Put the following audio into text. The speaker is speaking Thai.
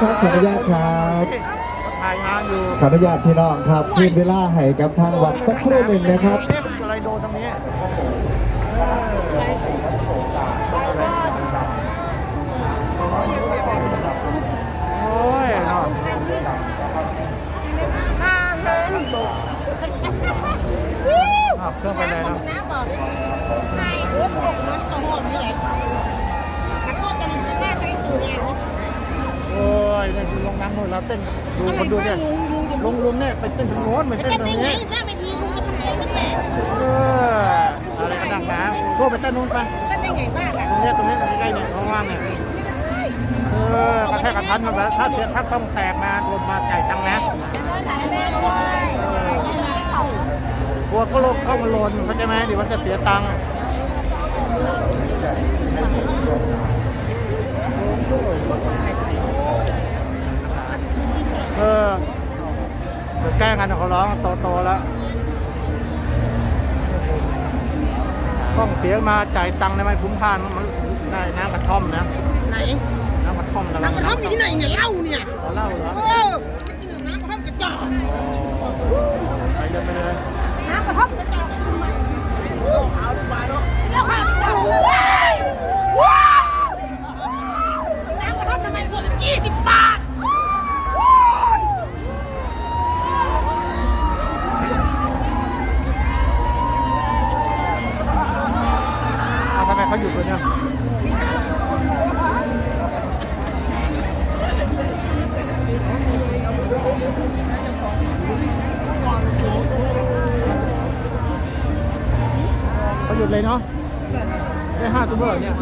ขออนุญาตครับถ่ายงานอยู่ขออนุญาตพี่น้องครับคืนเวลาให้กับทางวัดสักครู่หนึ่งนะครับเอ๊ะมันอะไรโดนตรงนี้โอ้ยเนาะอาหารบกอ้าวเครื่องไปเลยเนาะ อ้ยนี่คือลงน้ำนู่นเราเต้นดูคนดูเนี่ยลุงลุงลงลุมเนี่ยไปเต้นทางโน้นไปจะเต้นเต้นตรงยังไงนี้หน้าเวทีลุงจะทำอะไรตั้งแต่เอออะไรกันดังนะพวกไปเต้นนู้นไปเต้นได้ไงบ้างอะตรงเนี้ยตรงนี้ใกล้ๆเนี่ยข้างล่างเนี่ยไม่ได้เออกระแทกกระทันมาแบบถ้าเสียถ้าต้องแตกมาหล่นมาไก่ตังนะกลัวก็ลงเข้ามาหล่นเข้าใจไหมเดี๋ยวมันจะเสียตังค์เออเดี๋ยวแก ล้งกันเขาร้องโตๆแล้วต้องเสียมาจ่ายตังค์ได้ไหมคุ้มค่ามันได้น้ำกระท่อมนะไหนน้ำกระท่อมนะน้ำกระท่อมอยู่ที่ไหนเนี่ยเหล้าเนี่ยเอาเหล้าเหรอเออไม่กินน้ำกระท่อมกระจอกไปเลยไปเลยน้ำกระท่อมกระจอกทำไมเอาลูกมาเนาะแล้วค่ะว้ายว้ายน้ำกระท่อมทำไมขวดละยี่สิบบาท เอาทำไมเขาหยุดเลยเนี่ยเขาหยุดเลยเนาะ ได้ห้าตัวเบอร์เนี่ย